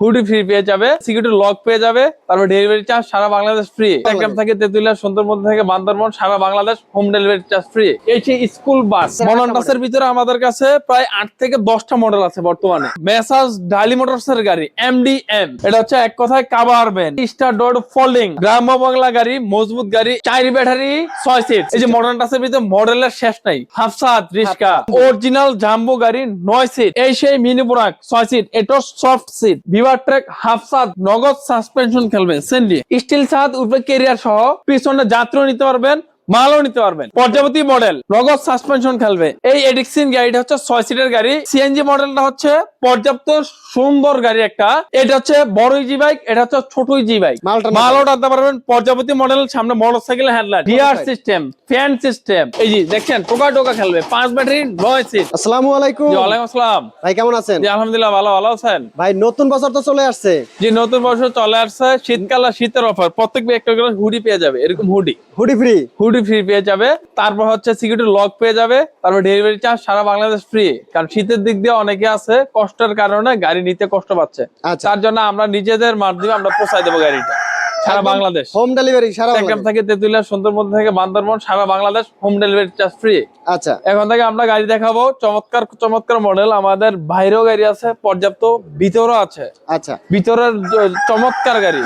Hoodie free পেয়ে যাবে security lock পেয়ে যাবে তারপর ডেলিভারি চার্জ সারা বাংলাদেশ ফ্রি একদম থেকে তেতুলিয়া সুন্দরবন থেকে বান্দরবন সারা Bangladesh home delivery charge free এই যে স্কুল বাস মনন্টাসের ভিতরে আমাদের কাছে প্রায় আট থেকে দশটা মডেল আছে বর্তমানে। মেসাজ ডালি মোটরস এর গাড়ি এমডি এম এটা হচ্ছে এক কথায় কাবার ভ্যান স্টার ডোর ফোল্ডিং গ্রাম্য বাংলা গাড়ি মজবুত গাড়ি চার ব্যাটারি ছয় সিট এই যে মডার্ন টাসের ভিতরে মডেলের শেষ নাই। হাফসাত রিস্কা। অরিজিনাল জাম্বো গাড়ি নয় সিট এই সেই মিনি বোরাক ছয় সিট এটা সফট সিট ভিভার হাফ সাদ, নগদ সাসপেনশন খেলবে, সেন্ডি। স্টিল সাদ উপরে কেরিয়ার সহ পিছনে যাত্রী নিতে পারবেন। মালও নিতে পারবেন। পর্যাবতী মডেল নগদ সাসপেনশন খেলবে। এই এডিক্সিন গাড়িটা হচ্ছে ছয় সিটের গাড়ি। সিএনজি মডেলটা হচ্ছে পর্যাপ্ত সুন্দর গাড়ি একটা। এটা হচ্ছে বড় জি বাইক এটা হচ্ছে ছোট জি বাইক মালও টানতে পারবেন। পর্যাবতী মডেল সামনে motor cycle handler gear system fan system এই যে দেখছেন টোকা টোকা খেলবে। পাঁচ ব্যাটারি নয় সিট আসসালামু আলাইকুম। জি ওয়ালাইকুম আসসালাম। ভাই কেমন আছেন? জি আলহামদুলিল্লাহ ভালো ভালো আছেন? ভাই নতুন বছর তো চলে আসছে। যে নতুন বছর চলে আসছে। শীতকাল আর শীতের অফার। প্রত্যেক একটা করে হুডি পেয়ে যাবে। এরকম hoodie hoodie free hoodie free পেয়ে যাবে। তারপর হচ্ছে সিকিউরিটি লক পেয়ে যাবে। তারপর ডেলিভারি চার্জ সারা বাংলাদেশ ফ্রি কারণ শীতের দিক দিয়ে অনেকে আছে কষ্টের কারণে গাড়ি নিতে কষ্ট পাচ্ছে। আচ্ছা। তার জন্য আমরা নিজেদের মাধ্যমে আমরা পৌঁছাই দেবো গাড়িটা। সারা বাংলাদেশ। হোম ডেলিভারি সারা একদম বাংলাদেশ। থেকে তেতুলিয়া সুন্দরবন থেকে বান্দরবন সারা Bangladesh home delivery charge free আচ্ছা। এখন থেকে আমরা গাড়ি দেখাবো। চমৎকার চমৎকার মডেল আমাদের বাইরেও গাড়ি আছে পর্যাপ্ত ভিতরও আছে। আচ্ছা। ভিতরের চমৎকার গাড়ি।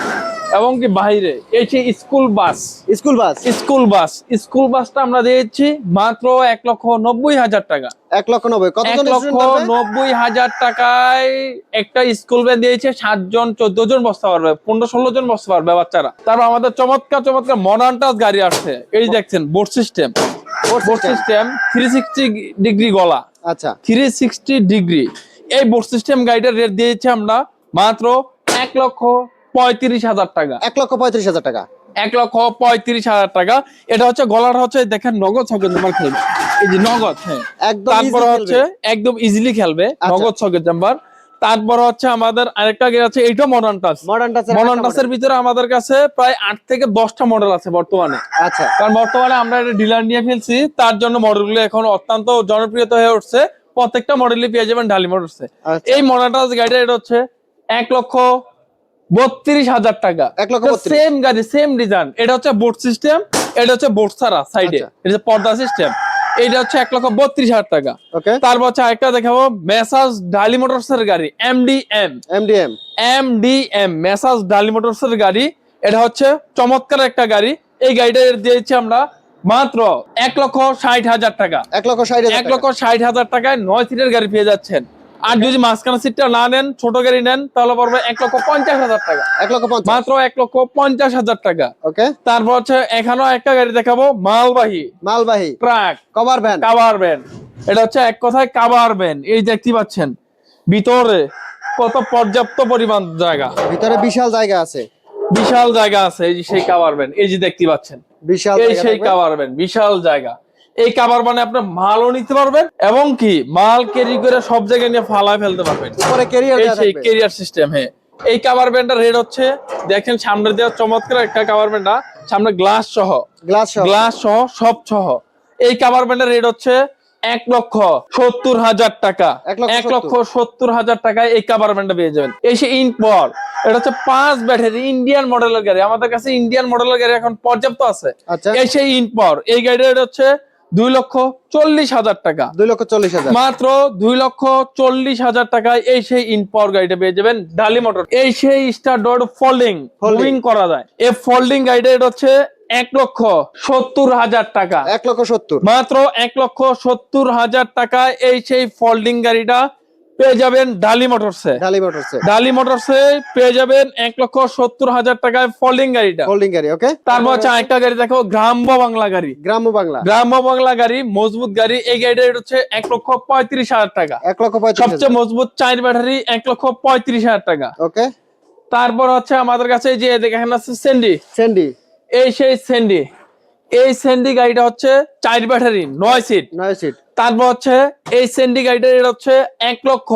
এবং কি বাইরে এই যে school bus. School bus. School bus. School বাসটা আমরা দিয়েছি মাত্র এক লক্ষ নব্বই হাজার টাকা। এক লক্ষ নব্বই। কত লক্ষ নব্বই হাজার টাকায় একটা স্কুল ভ্যান দিয়েছে সাতজন চোদ্দ জন বসতে পারবে পনেরো ষোলো জন বসতে পারবে বাচ্চারা। তারপর আমাদের চমৎকার চমৎকার মডার্ন টাচ গাড়ি আসছে। এই দেখছেন board system board system three sixty degree গলা। আচ্ছা। থ্রি সিক্সটি ডিগ্রি এই বোর্ড সিস্টেম গাড়িটার রেট দিয়েছি আমরা মাত্র এক লক্ষ পঁয়ত্রিশ হাজার টাকা। এক লক্ষ পঁয়ত্রিশ হাজার টাকা। এক লক্ষ পঁয়ত্রিশ হাজার টাকা। এটা হচ্ছে গলাটা হচ্ছে দেখেন নগদ সকেট নাম্বার খেলবে। এই যে নগদ হ্যাঁ। একদম তারপর হচ্ছে একদম ইজিলি খেলবে আচ্ছা। নগদ সকেট নাম্বার তারপর হচ্ছে আমাদের আরেকটা গেট আছে এইটা মডার্ন টাচ মডার্ন টাচের মডার্ন টাচের ভিতরে আমাদের কাছে প্রায় আট থেকে দশটা মডেল আছে বর্তমানে। আচ্ছা। কারণ বর্তমানে আমরা একটা ডিলার নিয়ে ফেলছি তার জন্য মডেলগুলো এখন অত্যন্ত জনপ্রিয়তা হয়ে উঠছে। প্রত্যেকটা মডেলই পেয়ে যাবেন ঢালি মোটরসে আচ্ছা। এই মডার্ন টাচ গাড়িটা এটা হচ্ছে এক লক্ষ বত্রিশ হাজার টাকা। এক লক্ষ সেম গাড়ি সেম ডিজাইন এটা হচ্ছে বোর্ড সিস্টেম এটা হচ্ছে বোর্ড ছাড়া সাইডে আচ্ছা। এটা পর্দা সিস্টেম এটা হচ্ছে এক লক্ষ বত্রিশ হাজার টাকা। তারপর হচ্ছে আরেকটা দেখাবো মেসাজ ডালি মোটরস এর গাড়ি MD M MD M মেসাজ Dali motors এর গাড়ি। এটা হচ্ছে চমৎকার একটা গাড়ি। এই গাড়িটা দিয়েছি আমরা মাত্র এক লক্ষ ষাট হাজার টাকা। এক লক্ষ ষাট এক লক্ষ ষাট হাজার টাকায় নয় সিটের গাড়ি পেয়ে যাচ্ছেন। আর যদি মাঝখানে সিটটা না নেন ছোট গাড়ি নেন তাহলে পড়বে এক লক্ষ পঞ্চাশ হাজার টাকা। এক লক্ষ মাত্র এক লক্ষ পঞ্চাশ হাজার টাকা। ওকে তারপর হচ্ছে এখানেও একটা গাড়ি দেখাবো মালবাহী। মালবাহী। Truck. Cover van cover van এটা হচ্ছে এক কথায় কাভার ভ্যান এই দেখতে পাচ্ছেন ভিতরে কত পর্যাপ্ত পরিমাণ জায়গা। ভিতরে বিশাল জায়গা আছে। বিশাল জায়গা আছে এই যে সেই কাভার ভ্যান এই যে দেখতে পাচ্ছেন। বিশাল এই সেই। কাভার ভ্যান বিশাল জায়গা। এই কাভার মানে আপনার মালও নিতে পারবেন এবং কি মাল ক্যারি করে সব জায়গায় নিয়ে ফালায় ফেলতে পারবেন। উপরে ক্যারিয়ার সেই কেরিয়ার সিস্টেম হ্যাঁ। এই কাভার ভ্যানটার রেট হচ্ছে দেখেন সামনে দেওয়া চমৎকার একটা কাভার ভ্যানটা সামনে গ্লাস সহ। গ্লাস সহ। গ্লাস সহ সব সহ। এই কাভার ব্যান্ডের রেট হচ্ছে এক লক্ষ সত্তর হাজার টাকা। এক লক্ষ সত্তর। হাজার টাকায় এই কাভার ব্যান্ডটা পেয়ে যাবেন। এই সে ইনপর এটা হচ্ছে পাঁচ ব্যাটারি ইন্ডিয়ান মডেলের গাড়ি। আমাদের কাছে ইন্ডিয়ান মডেলের গাড়ি এখন পর্যাপ্ত আছে। আচ্ছা। এই সেই ইনপর এই গাড়ির রেট হচ্ছে দুই লক্ষ চল্লিশ হাজার টাকা। দুই লক্ষ চল্লিশ হাজার। মাত্র দুই লক্ষ চল্লিশ হাজার টাকায় এই সেই ইনপাওয়ার গাড়িটা পেয়ে যাবেন ডালি মোটর এই সেই স্টার ডট ফোল্ডিং ফোল্ডিং করা যায়। এই ফোল্ডিং গাড়িটা এটা হচ্ছে এক লক্ষ সত্তর হাজার টাকা। এক লক্ষ সত্তর। মাত্র এক লক্ষ সত্তর হাজার টাকায় এই সেই ফোল্ডিং গাড়িটা পেয়ে যাবেন ডালি মোটরসে ডালি মোটরসে ডালি মোটরসে পেয়ে যাবেন এক লক্ষ সত্তর হাজার টাকায় ফোল্ডিং গাড়িটা। হোল্ডিং গাড়ি ওকে তারপর হচ্ছে আরেকটা গাড়ি দেখো গ্রাম্য বাংলা গাড়ি। গ্রাম্য বাংলা। গ্রাম্য বাংলা গাড়ি মজবুত গাড়ি এই গাড়িটা হচ্ছে এক লক্ষ পঁয়ত্রিশ হাজার টাকা। এক লক্ষ পঁয়ত্রিশ সবচেয়ে মজবুত চার ব্যাটারি এক লক্ষ পঁয়ত্রিশ হাজার টাকা। ওকে তারপর হচ্ছে আমাদের কাছে যে দেখেন আছে সেন্ডি স্যান্ডি এই সেই সেন্ডি এই সেন্ডি গাড়িটা হচ্ছে চার ব্যাটারি নয় সিট নয় সিট তারপর হচ্ছে এই সেন্ডি গাড়িটার রেট হচ্ছে এক লক্ষ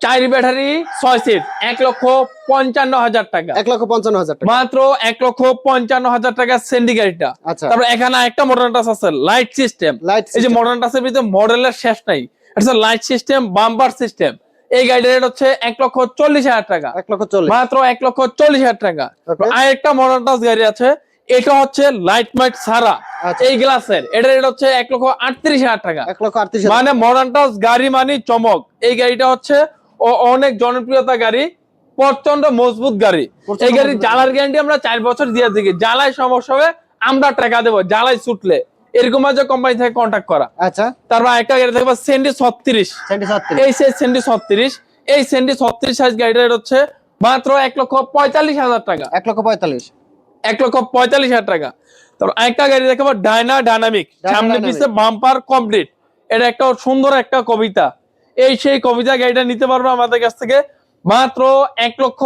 চার ব্যাটারি ছয় সিট এক লক্ষ পঞ্চান্ন হাজার টাকা। এক লক্ষ পঞ্চান্ন হাজার টাকা। মাত্র এক লক্ষ পঞ্চান্ন হাজার টাকা সেন্ডি গাড়িটা। আচ্ছা। তারপর এখানে একটা মডার্ন টাচ আছে লাইট সিস্টেম লাইট এই যে মডার্ন টাচের ভিতরে মডেলের শেষ নাই। এটা লাইট সিস্টেম বাম্পার সিস্টেম এই গাড়িটার রেট হচ্ছে এক লক্ষ চল্লিশ হাজার টাকা। এক লক্ষ চল্লিশ। মাত্র এক লক্ষ চল্লিশ হাজার টাকা. আর একটা মডার্ন টাচ গাড়ি আছে এটা হচ্ছে লাইট মাইট সারা। এই গ্লাসের। এটা রেট হচ্ছে এক লক্ষ আটত্রিশ হাজার টাকা। এক লক্ষ আটত্রিশ মানে মডার্ন টাচ গাড়ি মানে চমক। এই গাড়িটা হচ্ছে ও- অনেক জনপ্রিয়তা গাড়ি প্রচণ্ড মজবুত গাড়ি। এই গাড়ির জ্বালার গ্যারান্টি আমরা চার বছর দিয়ে থাকি। জ্বালায় সমস্যা হবে আমরা টাকা দেবো। জ্বালায় ছুটলে। এরকম আছে কোম্পানি থেকে কন্ট্যাক্ট করা। আচ্ছা। তারপর একটা গাড়ি দেখব সেন্ডি ছত্রিশ। এই সেই সেন্ডি ছত্রিশ। এই সেন্ডি ছত্রিশ সাইজ গাড়িটা হচ্ছে মাত্র এক লক্ষ পঁয়তাল্লিশ হাজার টাকা। এক লক্ষ পঁয়তাল্লিশ। এক লক্ষ পঁয়তাল্লিশ হাজার টাকা। তারপর একটা গাড়ি দেখাবো ডায়না ডায়নামিক সামনে। পিছে বাম্পার কমপ্লিট এটা একটা সুন্দর একটা কবিতা। এই সেই কবিতা গাড়িটা নিতে পারবে আমাদের কাছ থেকে মাত্র এক লক্ষ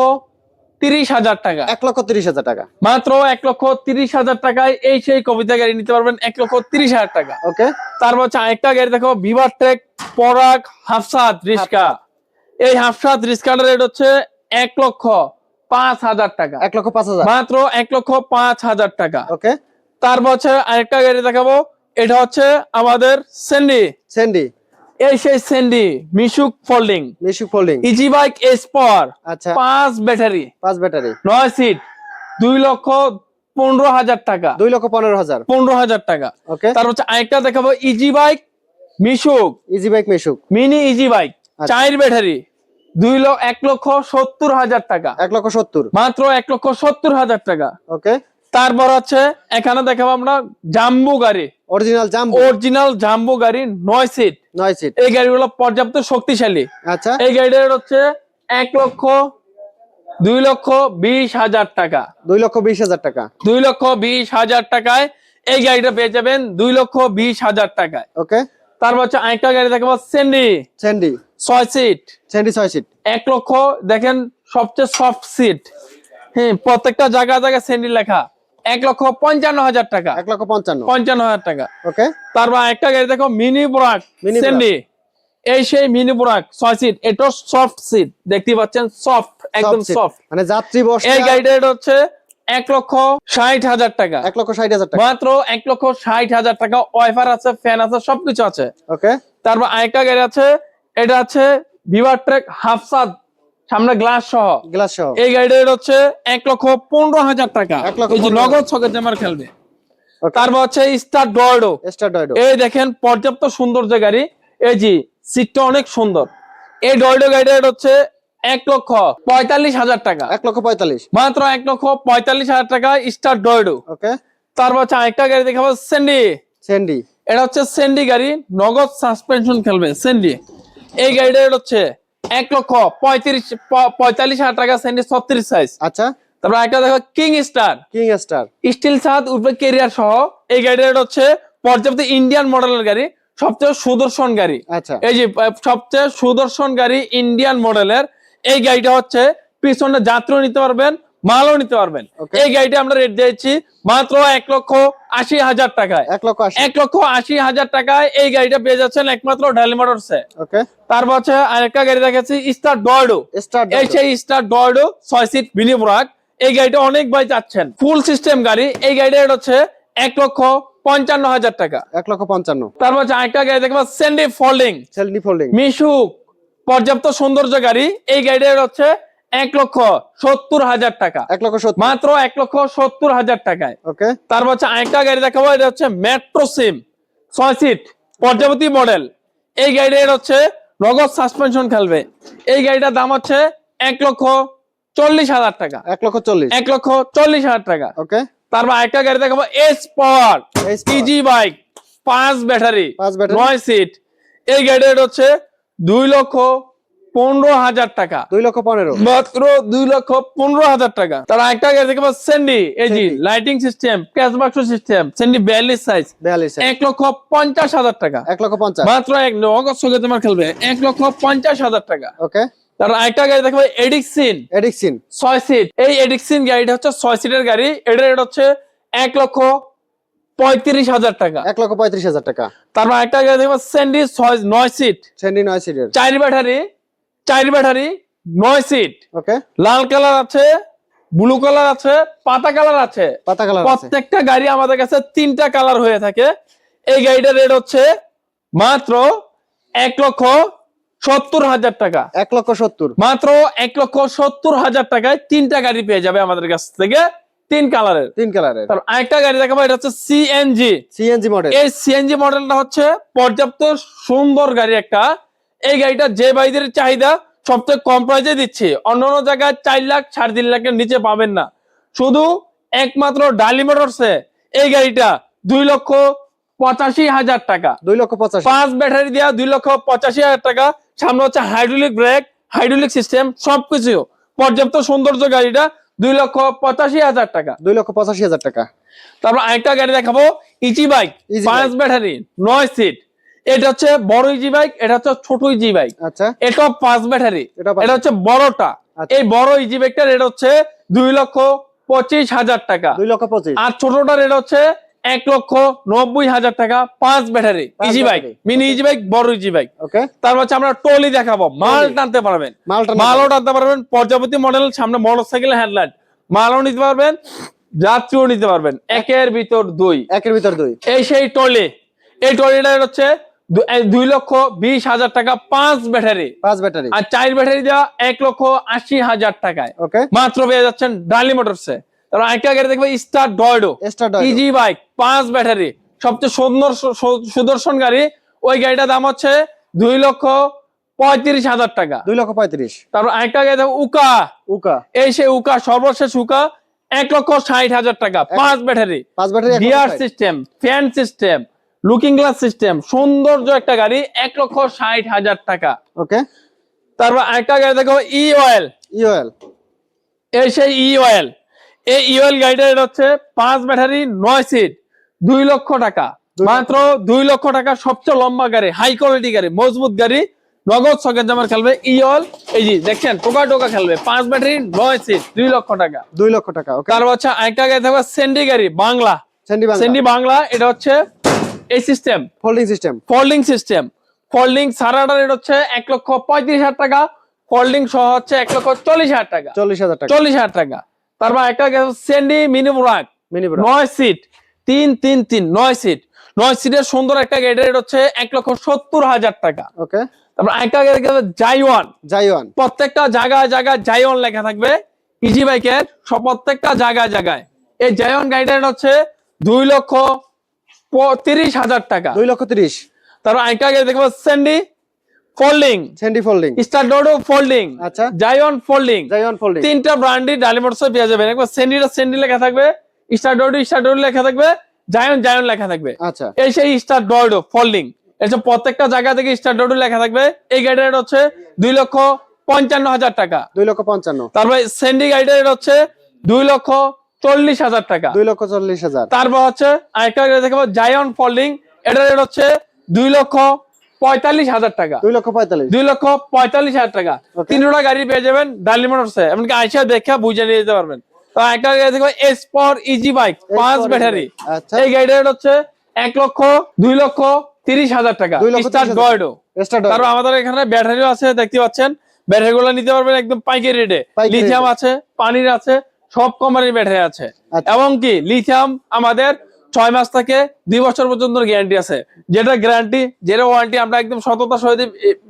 তিরিশ হাজার টাকা। এক লক্ষ তিরিশ হাজার টাকা। মাত্র এক লক্ষ তিরিশ হাজার টাকায় এই সেই কবিতা গাড়ি নিতে পারবেন এক লক্ষ তিরিশ হাজার টাকা। ওকে। তারপর হচ্ছে আরেকটা গাড়ি দেখো ভিভার ট্রেক পরাগ হাফসাদ রিস্কা এই হাফসাদ রিস্কাটার রেট হচ্ছে এক লক্ষ পাঁচ হাজার টাকা। এক লক্ষ পাঁচ হাজার। মাত্র এক লক্ষ পাঁচ হাজার টাকা। ওকে। তারপর হচ্ছে আরেকটা গাড়ি দেখাবো। এটা হচ্ছে আমাদের সেন্ডি সেন্ডি এই সেই সেন্ডি মিশুক ফোল্ডিং মিশু ফোল্ডিং ইজি বাইক এসপর আচ্ছা। পাঁচ ব্যাটারি। পাঁচ ব্যাটারি। নয় সিট দুই লক্ষ পনেরো হাজার টাকা। দুই লক্ষ পনেরো হাজার। পনেরো হাজার টাকা। ওকে। তারপর হচ্ছে আরেকটা দেখাবো ইজি বাইক মিশুক ইজি বাইক মিশুক মিনি ইজি বাইক। চার ব্যাটারি। দুই লক্ষ এক লক্ষ সত্তর হাজার টাকা। এক লক্ষ সত্তর। মাত্র এক লক্ষ সত্তর হাজার টাকা। ওকে। তারপর হচ্ছে এখানে দেখাবো আমরা জাম্বু গাড়ি। Original jumbo. অরিজিনাল জাম্বু গাড়ি নয় সিট নয় সিট এই গাড়িগুলো পর্যাপ্ত শক্তিশালী। আচ্ছা। এই গাড়িটার হচ্ছে এক লক্ষ দুই লক্ষ বিশ হাজার টাকা। দুই লক্ষ বিশ হাজার টাকা। দুই লক্ষ বিশ হাজার টাকায় এই গাড়িটা পেয়ে যাবেন দুই লক্ষ বিশ হাজার টাকায়। ওকে। তারপর হচ্ছে আরেকটা গাড়ি দেখাবো সেন্ডি সেন্ডি ছয় সিট সেন্ডি ছয় সিট এক লক্ষ দেখেন সবচেয়ে সফট সিট হ্যাঁ প্রত্যেকটা জায়গায় জায়গায় সেন্ডি লেখা। এক লক্ষ পঞ্চান্ন হাজার টাকা। এক লক্ষ পঞ্চান্ন। পঞ্চান্ন হাজার টাকা। ওকে তারপর একটা গাড়ি দেখো মিনি ব্রাক সেন্ডি এই সেই মিনি ব্রাক ছয় সিট এটা সফট সিট দেখতে পাচ্ছেন সফট একদম সফট মানে যাত্রী বসে এই গাড়িটা এটা হচ্ছে এক লক্ষ ষাট হাজার টাকা। এক লক্ষ ষাট হাজার টাকা। মাত্র এক লক্ষ ষাট হাজার টাকা। ওয়াইফার আছে ফ্যান আছে সবকিছু আছে। ওকে তারপর আরেকটা গাড়ি আছে এটা আছে ভিভার ট্রেক হাফসাদ সামনে গ্লাস সহ। গ্লাস সহ। এই গাড়িটার হচ্ছে এক লক্ষ পনেরো হাজার টাকা। এই যে নগদ ছকের জামার খেলবে তারপর হচ্ছে স্টার ডয়েডো স্টার ডয়েডো এই দেখেন পর্যাপ্ত সুন্দর যে গাড়ি। এই জি সিটটা অনেক সুন্দর। এই ডয়েডো গাড়িটার হচ্ছে এক লক্ষ পঁয়তাল্লিশ হাজার টাকা। এক লক্ষ পঁয়তাল্লিশ। মাত্র এক লক্ষ পঁয়তাল্লিশ হাজার টাকা স্টার ডয়ডো ওকে তারপর হচ্ছে আরেকটা গাড়ি দেখাবো সেন্ডি সেন্ডি এটা হচ্ছে সেন্ডি গাড়ি নগদ সাসপেনশন খেলবে সেন্ডি এই গাড়িটা হচ্ছে এক লক্ষ পঁয়ত্রিশ পঁয়তাল্লিশ হাজার টাকা সেন্ডি ছত্রিশ সাইজ আচ্ছা। তারপর একটা দেখো king star king star steel সাত উপরে কেরিয়ার সহ এই গাড়িটা হচ্ছে পর্যাপ্ত ইন্ডিয়ান মডেলের গাড়ি সবচেয়ে সুদর্শন গাড়ি। আচ্ছা। এই যে সবচেয়ে সুদর্শন গাড়ি ইন্ডিয়ান মডেলের এই গাড়িটা হচ্ছে পিছনে যাত্রীও নিতে পারবেন মালও নিতে পারবেন। এই গাড়িটা আমরা রেট দিয়েছি মাত্র এক লক্ষ আশি হাজার টাকায়। এক লক্ষ এক লক্ষ আশি হাজার টাকায় এই গাড়িটা পেয়ে যাচ্ছেন একমাত্র ডালি মোটরসে। ওকে তারপর হচ্ছে আরেকটা গাড়ি দেখাচ্ছি স্টার ডয়ডো স্টার এই সেই স্টার ডয়ডো ছয় সিট মিনি ব্রাক এই গাড়িটা অনেক ভাই যাচ্ছেন ফুল সিস্টেম গাড়ি। এই গাড়িটা হচ্ছে এক লক্ষ পঞ্চান্ন হাজার টাকা। এক লক্ষ পঞ্চান্ন। তারপর হচ্ছে আরেকটা গাড়ি দেখব সেন্ডি ফোল্ডিং সেন্ডি ফোল্ডিং মিশুক পর্যাপ্ত সৌন্দর্য গাড়ি। এই গাড়িটা হচ্ছে এক লক্ষ সত্তর হাজার টাকা। এক লক্ষ মাত্র এক লক্ষ সত্তর হাজার টাকায়। ওকে। তারপর হচ্ছে আরেকটা গাড়ি দেখাবো এটা হচ্ছে মেট্রো সিম ছয় সিট পর্যাবতী মডেল এই গাড়িটার হচ্ছে নগদ সাসপেনশন খেলবে। এই গাড়িটার দাম হচ্ছে এক লক্ষ চল্লিশ হাজার টাকা। এক লক্ষ চল্লিশ। এক লক্ষ চল্লিশ হাজার টাকা। ওকে। তারপর আরেকটা গাড়ি দেখাবো এস পাওয়ার। ইজি বাইক পাঁচ ব্যাটারি পাঁচ ব্যাটারি। নয় সিট এই গাড়িটার হচ্ছে দুই লক্ষ পনেরো হাজার টাকা। দুই লক্ষ পনেরো। মাত্র দুই লক্ষ পনেরো হাজার টাকা। তার একটা গাড়ি দেখে সেন্ডি এই জি লাইটিং সিস্টেম ক্যাশ বাক্স সিস্টেম সেন্ডি বিয়াল্লিশ সাইজ বিয়াল্লিশ এক লক্ষ পঞ্চাশ হাজার টাকা। এক লক্ষ পঞ্চাশ। মাত্র এক সঙ্গে তোমার খেলবে। এক লক্ষ পঞ্চাশ হাজার টাকা। ওকে তার একটা গাড়ি দেখবে এডিক্সিন এডিক্সিন ছয় সিট এই এডিক্সিন গাড়িটা হচ্ছে ছয় সিটের গাড়ি। এটার রেট হচ্ছে এক লক্ষ পঁয়ত্রিশ হাজার টাকা। এক লক্ষ পঁয়ত্রিশ হাজার টাকা। তারপর একটা গাড়ি দেখব সেন্ডি ছয় নয় সিট সেন্ডি নয় সিটের চার ব্যাটারি চার ব্যাটারি নয় সিট ওকে লাল কালার আছে ব্লু কালার আছে পাতা কালার আছে। পাতা কালার প্রত্যেকটা গাড়ি আমাদের কাছে তিনটা কালার হয়ে থাকে। এই গাড়িটার রেট হচ্ছে মাত্র এক লক্ষ সত্তর হাজার টাকা। এক লক্ষ সত্তর। মাত্র এক লক্ষ সত্তর হাজার টাকায় তিনটা গাড়ি পেয়ে যাবে আমাদের কাছ থেকে তিন কালারের। তিন কালারের। আরেকটা গাড়ি দেখাবো এটা হচ্ছে সিএনজি সিএনজি মডেল এই সিএনজি মডেলটা হচ্ছে পর্যাপ্ত সুন্দর গাড়ি একটা এই গাড়িটা যে ভাইদের চাহিদা সবথেকে কম প্রাইসে দিচ্ছে। অন্য অন্য জায়গায় চার লাখ সাড়ে তিন লাখের নিচে পাবেন না। শুধু একমাত্র ডালি মোটরসে এই গাড়িটা দুই লক্ষ পঁচাশি হাজার টাকা। দুই লক্ষ পঁচাশি। পাঁচ ব্যাটারি দেওয়া দুই লক্ষ পঁচাশি হাজার টাকা। সামনে হচ্ছে হাইড্রোলিক ব্রেক হাইড্রোলিক সিস্টেম সবকিছু। পর্যাপ্ত সৌন্দর্য গাড়িটা দুই লক্ষ পঁচাশি হাজার টাকা। দুই লক্ষ পঁচাশি হাজার টাকা। তারপর আরেকটা গাড়ি দেখাবো ইজি বাইক পাঁচ ব্যাটারি নয় সিট এটা হচ্ছে বড় ইজি বাইক এটা হচ্ছে ছোট ইজি বাইক আচ্ছা। এটা পাঁচ ব্যাটারি। এটা হচ্ছে বড়টা। আচ্ছা। এই বড় ইজি বাইকটার রেট হচ্ছে দুই লক্ষ পঁচিশ হাজার টাকা। দুই লক্ষ পঁচিশ। আর ছোটটা রেট হচ্ছে এক লক্ষ নব্বই হাজার টাকা পাঁচ battery. Easy bike. Mini easy bike বড় ইজি বাইক ওকে তারপর হচ্ছে আমরা টলি দেখাবো। মাল। টানতে পারবেন। মালও টানতে পারবেন। পর্যাপতি মডেল সামনে মোটর সাইকেল হেডলাইট মালও নিতে পারবেন। যাত্রীও নিতে পারবেন। একের ভিতর দুই। একের ভিতর দুই। এই সেই টলি এই টলিটা হচ্ছে দুই লক্ষ বিশ হাজার টাকা পাঁচ ব্যাটারি। পাঁচ ব্যাটারি। আর চার ব্যাটারি দেওয়া এক লক্ষ আশি হাজার টাকায়। ওকে মাত্র পেয়ে যাচ্ছেন ডালি মোটরসে তারপর আরেকটা গাড়ি দেখবে স্টার ডয়ডো স্টার ইজি বাইক পাঁচ ব্যাটারি। সবচেয়ে সুন্দর সুদর্শন গাড়ি ওই গাড়িটার দাম হচ্ছে দুই লক্ষ পঁয়ত্রিশ হাজার টাকা। দুই লক্ষ পঁয়ত্রিশ। তারপর আরেকটা গাড়ি দেখো উকা। উকা। এই সে উকা সর্বশেষ উকা এক লক্ষ ষাট হাজার টাকা পাঁচ ব্যাটারি। পাঁচ battery gear system fan system looking glass system সৌন্দর্য একটা গাড়ি এক লক্ষ ষাট হাজার টাকা। ওকে তারপর আরেকটা গাড়ি দেখো ই অয়েল ইওএল এই সেই ই অয়েল এই ই অয়েল গাড়িটা এটা হচ্ছে পাঁচ ব্যাটারি নয় সিট দুই লক্ষ টাকা। মাত্র দুই লক্ষ টাকা সবচেয়ে লম্বা গাড়ি হাই কোয়ালিটি গাড়ি মজবুত গাড়ি নগদ সকেট জামার খেলবে ই অয়েল এই যে দেখছেন টোকা টোকা খেলবে পাঁচ ব্যাটারি নয় সিট দুই লক্ষ টাকা। দুই লক্ষ টাকা তারপর হচ্ছে আরেকটা গাড়ি থাকবে সেন্ডি গাড়ি বাংলা। সেন্ডি বাংলা এটা হচ্ছে এই system folding system folding system folding সারাটা রেট হচ্ছে এক লক্ষ পঁয়ত্রিশ হাজার টাকা। ফোল্ডিং সহ হচ্ছে এক লক্ষ চল্লিশ হাজার টাকা। চল্লিশ হাজার টাকা। চল্লিশ হাজার টাকা। তারপর একটা গেছে সেন্ডি মিনি বুরাক মিনি নয় সিট তিন তিন তিন নয় সিট নয় সিটের সুন্দর একটা গাড়ি রেট হচ্ছে এক লক্ষ সত্তর হাজার টাকা। ওকে তারপর একটা গেছে জাইওয়ান জাইওয়ান প্রত্যেকটা জায়গায় জায়গায় জাইওয়ান লেখা থাকবে। ইজি বাইকের সব প্রত্যেকটা জায়গায় জায়গায়। এই জাইওয়ান গাড়িটা হচ্ছে দুই লক্ষ তিরিশ হাজার টাকা। দুই লক্ষ তিরিশ। তারপর আরেকটা গাড়ি দেখব সেন্ডি ফোল্ডিং সেন্ডি ফোল্ডিং স্টার ডোডো ফোল্ডিং আচ্ছা। জাইওয়ান ফোল্ডিং জাইওয়ান ফোল্ডিং তিনটা ব্র্যান্ডই ডালিমোটস পেয়ে যাবেন। একবার সেন্ডিটা সেন্ডি লেখা থাকবে। স্টার ডোডো স্টার ডোডো লেখা থাকবে। জায়ন জায়ন লেখা থাকবে। আচ্ছা। এই সেই স্টার ডোডো ফোল্ডিং এসব প্রত্যেকটা জায়গা থেকে স্টার ডোডো লেখা থাকবে। এই গাড়িটার রেট হচ্ছে দুই লক্ষ পঞ্চান্ন হাজার টাকা। দুই লক্ষ পঞ্চান্ন। তারপরে সেন্ডি গাড়িটার হচ্ছে দুই লক্ষ চল্লিশ হাজার টাকা। দুই লক্ষ চল্লিশ হাজার। তারপর হচ্ছে আরেকটা গাড়ি দেখাবো জায়ন ফোল্ডিং এটার রেট হচ্ছে দুই লক্ষ পঁয়তাল্লিশ হাজার টাকা। দুই লক্ষ পঁয়তাল্লিশ। দুই লক্ষ পঁয়তাল্লিশ হাজার টাকা. তিনটা গাড়ি পেয়ে যাবেন ডালি মোটরসে এমনকি আইসা দেখে বুঝে নিয়ে যেতে পারবেন। তো একটা গাড়ি দেখব এসপর ইজি বাইক পাঁচ ব্যাটারি Bike, আচ্ছা। এই গাড়িটার রেট হচ্ছে এক লক্ষ দুই লক্ষ তিরিশ হাজার টাকা। দুই লক্ষ স্টার তিরিশ হাজার। ডয়েডো তারপর আমাদের এখানে ব্যাটারিও আছে দেখতে পাচ্ছেন। ব্যাটারি গুলো নিতে পারবেন একদম পাইকারি রেটে লিথিয়াম আছে পানির আছে সব কোম্পানির ব্যাটারি আছে। আচ্ছা। এবং কি লিথিয়াম আমাদের ছয় মাস থেকে দুই বছর পর্যন্ত গ্যারান্টি আছে। যেটা গ্যারান্টি যেটা ওয়ারেন্টি আমরা একদম সততার সহিত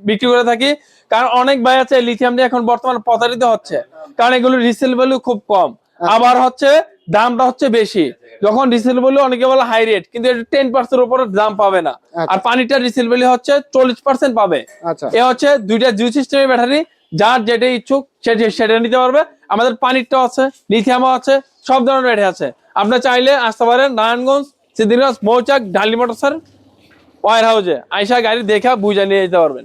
বিক্রি করে থাকি। কারণ অনেক ভাই আছে লিথিয়াম দিয়ে এখন বর্তমানে প্রতারিত হচ্ছে। কারণ এগুলো রিসেল ভ্যালু খুব কম। আবার হচ্ছে দামটা হচ্ছে বেশি। যখন রিসেল ভ্যালু অনেকে বলে হাই রেট কিন্তু টেন পার্সেন্ট উপরে দাম পাবে না। আচ্ছা। আর পানিটা রিসেল ভ্যালু হচ্ছে চল্লিশ পার্সেন্ট পাবে। আচ্ছা। এ হচ্ছে দুইটা জিও সিস্টেমের ব্যাটারি যার যেটা ইচ্ছুক সেটা নিতে পারবে। আমাদের পানিরটাও আছে লিথিয়ামও আছে, সব ধরনের ব্যাটারি আছে। আপনার চাইলে আসতে পারেন নারায়ণগঞ্জ সিদ্ধিগঞ্জ মৌচাক ডালি মোটরসের ওয়ার হাউসে আইসা গাড়ি দেখা বুঝা নিয়ে যেতে পারবেন।